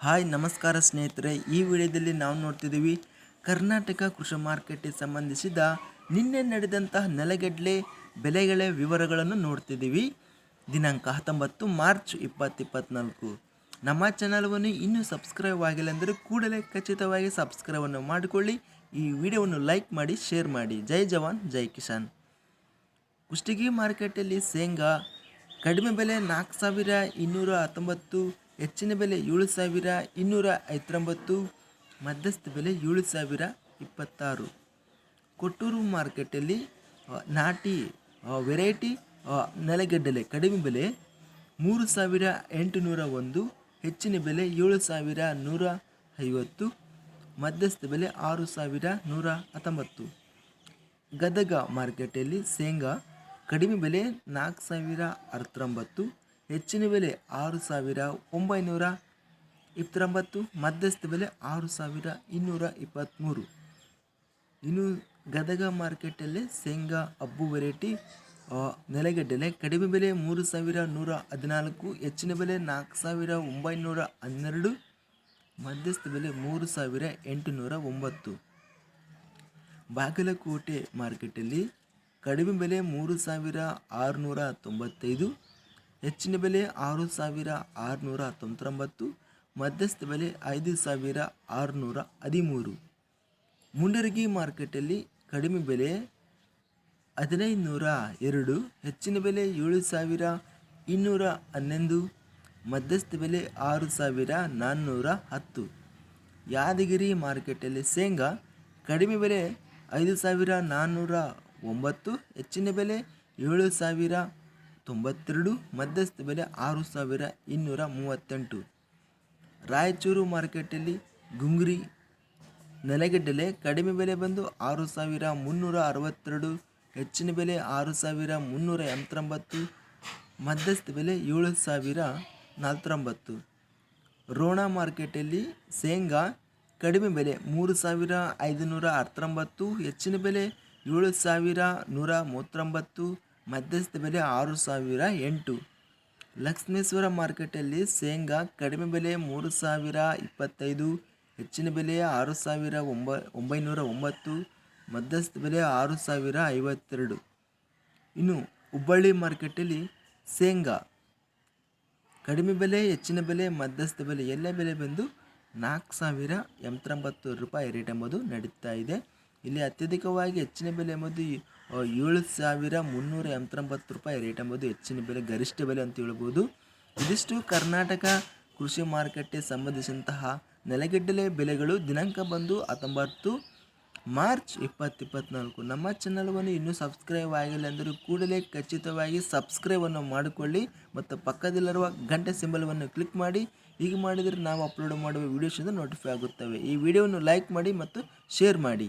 Hi, ನಮಸ್ಕಾರ ಸ್ನೇಹಿತರೆ. ಈ ವಿಡಿಯೋದಲ್ಲಿ ನಾವು ನೋಡ್ತಿದ್ದೀವಿ, ಕರ್ನಾಟಕ ಕೃಷಿ ಮಾರ್ಕೆಟ್ಗೆ ಸಂಬಂಧಿಸಿದ ನಿನ್ನೆ ನಡೆದಂತಹ ನೆಲಗಡಲೆ ಬೆಲೆಗಳ ವಿವರಗಳನ್ನು ನೋಡ್ತಿದ್ದೀವಿ. ದಿನಾಂಕ ಹತ್ತೊಂಬತ್ತು ಮಾರ್ಚ್ ಇಪ್ಪತ್ತು ಇಪ್ಪತ್ತ್ನಾಲ್ಕು ನಮ್ಮ ಚಾನಲ್ವನ್ನು ಇನ್ನೂ ಸಬ್ಸ್ಕ್ರೈಬ್ ಆಗಿಲ್ಲ ಅಂದರೆ ಕೂಡಲೇ ಖಚಿತವಾಗಿ ಸಬ್ಸ್ಕ್ರೈಬನ್ನು ಮಾಡಿಕೊಳ್ಳಿ. ಈ ವಿಡಿಯೋವನ್ನು ಲೈಕ್ ಮಾಡಿ, ಶೇರ್ ಮಾಡಿ. ಜೈ ಜವಾನ್, ಜೈ ಕಿಸಾನ್. ಕುಷ್ಟಗಿ ಮಾರ್ಕೆಟಲ್ಲಿ ಶೇಂಗಾ ಕಡಿಮೆ ಬೆಲೆ ನಾಲ್ಕು ಸಾವಿರ ಇನ್ನೂರ ಹತ್ತೊಂಬತ್ತು ಹೆಚ್ಚಿನ ಬೆಲೆ ಏಳು ಸಾವಿರ ಇನ್ನೂರ ಐವತ್ತೊಂಬತ್ತು, ಮಧ್ಯಸ್ಥ ಬೆಲೆ ಏಳು ಸಾವಿರ ಇಪ್ಪತ್ತಾರು. ಕೊಟ್ಟೂರು ಮಾರ್ಕೆಟಲ್ಲಿ ನಾಟಿ ವೆರೈಟಿ ನೆಲಗಡ್ಡಲೆ ಕಡಿಮೆ ಬೆಲೆ ಮೂರು ಸಾವಿರ ಎಂಟುನೂರ ಒಂದು, ಹೆಚ್ಚಿನ ಬೆಲೆ ಏಳು ಸಾವಿರ ನೂರ ಐವತ್ತು, ಮಧ್ಯಸ್ಥ ಬೆಲೆ ಆರು ಸಾವಿರ ನೂರ ಹತ್ತೊಂಬತ್ತು. ಗದಗ ಮಾರ್ಕೆಟಲ್ಲಿ ಶೇಂಗಾ ಕಡಿಮೆ ಬೆಲೆ ನಾಲ್ಕು ಸಾವಿರ ಅರವತ್ತೊಂಬತ್ತು ಹೆಚ್ಚಿನ ಬೆಲೆ ಆರು ಸಾವಿರ ಒಂಬೈನೂರ ಇಪ್ಪತ್ತೊಂಬತ್ತು, ಮಧ್ಯಸ್ಥ ಬೆಲೆ ಆರು ಸಾವಿರ ಇನ್ನೂರ ಇಪ್ಪತ್ತ್ಮೂರು ಇನ್ನು ಗದಗ ಮಾರ್ಕೆಟಲ್ಲಿ ಶೇಂಗಾ ಅಬ್ಬು ವೆರೈಟಿ ನೆಲಗಡ್ಡಲೆ ಕಡಿಮೆ ಬೆಲೆ ಮೂರು ಸಾವಿರ ನೂರ ಹದಿನಾಲ್ಕು, ಹೆಚ್ಚಿನ ಬೆಲೆ ನಾಲ್ಕು ಸಾವಿರ ಒಂಬೈನೂರ ಹನ್ನೆರಡು, ಮಧ್ಯಸ್ಥ ಬೆಲೆ ಮೂರು ಸಾವಿರ ಎಂಟುನೂರ ಒಂಬತ್ತು. ಬಾಗಲಕೋಟೆ ಮಾರ್ಕೆಟಲ್ಲಿ ಕಡಿಮೆ ಬೆಲೆ ಮೂರು ಸಾವಿರ ಆರುನೂರ ತೊಂಬತ್ತೈದು ಹೆಚ್ಚಿನ ಬೆಲೆ ಆರು ಸಾವಿರ ಆರುನೂರ ತೊಂಬತ್ತೊಂಬತ್ತು ಮಧ್ಯಸ್ಥ ಬೆಲೆ ಐದು ಸಾವಿರ ಆರುನೂರ ಹದಿಮೂರು. ಮುಂಡರಗಿ ಮಾರ್ಕೆಟಲ್ಲಿ ಕಡಿಮೆ ಬೆಲೆ ಹದಿನೈದು ನೂರ ಎರಡು, ಹೆಚ್ಚಿನ ಬೆಲೆ ಏಳು ಸಾವಿರ ಇನ್ನೂರ ಹನ್ನೊಂದು, ಮಧ್ಯಸ್ಥ ಬೆಲೆ ಆರು ಸಾವಿರ ನಾನ್ನೂರ ಹತ್ತು. ಯಾದಗಿರಿ ಮಾರ್ಕೆಟಲ್ಲಿ ಶೇಂಗಾ ಕಡಿಮೆ ಬೆಲೆ ಐದು ಸಾವಿರ ನಾನ್ನೂರ ಒಂಬತ್ತು, ಹೆಚ್ಚಿನ ಬೆಲೆ ಏಳು ಸಾವಿರ ತೊಂಬತ್ತೆರಡು, ಮಧ್ಯಸ್ಥ ಬೆಲೆ ಆರು ಸಾವಿರ ಇನ್ನೂರ ಮೂವತ್ತೆಂಟು. ರಾಯಚೂರು ಮಾರ್ಕೆಟಲ್ಲಿ ಗುಂಗ್ರಿ ನೆಲಗಡ್ಡೆಲೆ ಕಡಿಮೆ ಬೆಲೆ ಬಂದು ಆರು ಸಾವಿರ ಮುನ್ನೂರ ಅರವತ್ತೆರಡು, ಹೆಚ್ಚಿನ ಬೆಲೆ ಆರು ಸಾವಿರ ಮುನ್ನೂರ ಎಂಬತ್ತೊಂಬತ್ತು, ಮಧ್ಯಸ್ಥ ಬೆಲೆ ಏಳು ಸಾವಿರ ನಲ್ವತ್ತೊಂಬತ್ತು ರೋಣ ಮಾರ್ಕೆಟಲ್ಲಿ ಶೇಂಗಾ ಕಡಿಮೆ ಬೆಲೆ ಮೂರು ಸಾವಿರ ಐದುನೂರ ಹತ್ತೊಂಬತ್ತು ಹೆಚ್ಚಿನ ಬೆಲೆ ಏಳು ಸಾವಿರ ನೂರ ಮೂವತ್ತೊಂಬತ್ತು ಮಧ್ಯಸ್ಥ ಬೆಲೆ ಆರು ಸಾವಿರ ಎಂಟು. ಲಕ್ಷ್ಮೇಶ್ವರ ಮಾರ್ಕೆಟಲ್ಲಿ ಶೇಂಗಾ ಕಡಿಮೆ ಬೆಲೆ ಮೂರು ಸಾವಿರ ಇಪ್ಪತ್ತೈದು, ಹೆಚ್ಚಿನ ಬೆಲೆ ಆರು ಸಾವಿರ ಒಂಬ, ಒಂಬೈನೂರ ಒಂಬತ್ತು, ಮಧ್ಯಸ್ಥ ಬೆಲೆ ಆರು ಸಾವಿರ ಐವತ್ತೆರಡು. ಇನ್ನು ಹುಬ್ಬಳ್ಳಿ ಮಾರ್ಕೆಟಲ್ಲಿ ಶೇಂಗಾ ಕಡಿಮೆ ಬೆಲೆ, ಹೆಚ್ಚಿನ ಬೆಲೆ, ಮಧ್ಯಸ್ಥ ಬೆಲೆ ಎಲ್ಲ ಬೆಲೆ ಬಂದು ನಾಲ್ಕು ಸಾವಿರ ಎಂಬತ್ತೊಂಬತ್ತು ರೂಪಾಯಿ ರೇಟ್ ಎಂಬುದು ನಡೀತಾ ಇದೆ. ಇಲ್ಲಿ ಅತ್ಯಧಿಕವಾಗಿ ಹೆಚ್ಚಿನ ಬೆಲೆ ಎಂಬುದು ಏಳು ಸಾವಿರ ಮುನ್ನೂರ ಎಂಬತ್ತೊಂಬತ್ತು ರೂಪಾಯಿ ರೇಟ್ ಎಂಬುದು ಹೆಚ್ಚಿನ ಬೆಲೆ, ಗರಿಷ್ಠ ಬೆಲೆ ಅಂತ ಹೇಳ್ಬೋದು. ಇದಿಷ್ಟು ಕರ್ನಾಟಕ ಕೃಷಿ ಮಾರುಕಟ್ಟೆ ಸಂಬಂಧಿಸಿದಂತಹ ನೆಲಗಡ್ಡಲೆ ಬೆಲೆಗಳು ದಿನಾಂಕ ಬಂದು ಹತ್ತೊಂಬತ್ತು ಮಾರ್ಚ್ ಇಪ್ಪತ್ತಿಪ್ಪತ್ನಾಲ್ಕು. ನಮ್ಮ ಚಾನಲ್ವನ್ನು ಇನ್ನೂ ಸಬ್ಸ್ಕ್ರೈಬ್ ಆಗಿಲ್ಲ ಅಂದರೆ ಕೂಡಲೇ ಖಚಿತವಾಗಿ ಸಬ್ಸ್ಕ್ರೈಬನ್ನು ಮಾಡಿಕೊಳ್ಳಿ ಮತ್ತು ಪಕ್ಕದಲ್ಲಿರುವ ಗಂಟೆ ಸಿಂಬಲವನ್ನು ಕ್ಲಿಕ್ ಮಾಡಿ. ಹೀಗೆ ಮಾಡಿದರೆ ನಾವು ಅಪ್ಲೋಡ್ ಮಾಡುವ ವೀಡಿಯೋಸಿಂದ ನೋಟಿಫೈ ಆಗುತ್ತವೆ. ಈ ವಿಡಿಯೋವನ್ನು ಲೈಕ್ ಮಾಡಿ ಮತ್ತು ಶೇರ್ ಮಾಡಿ.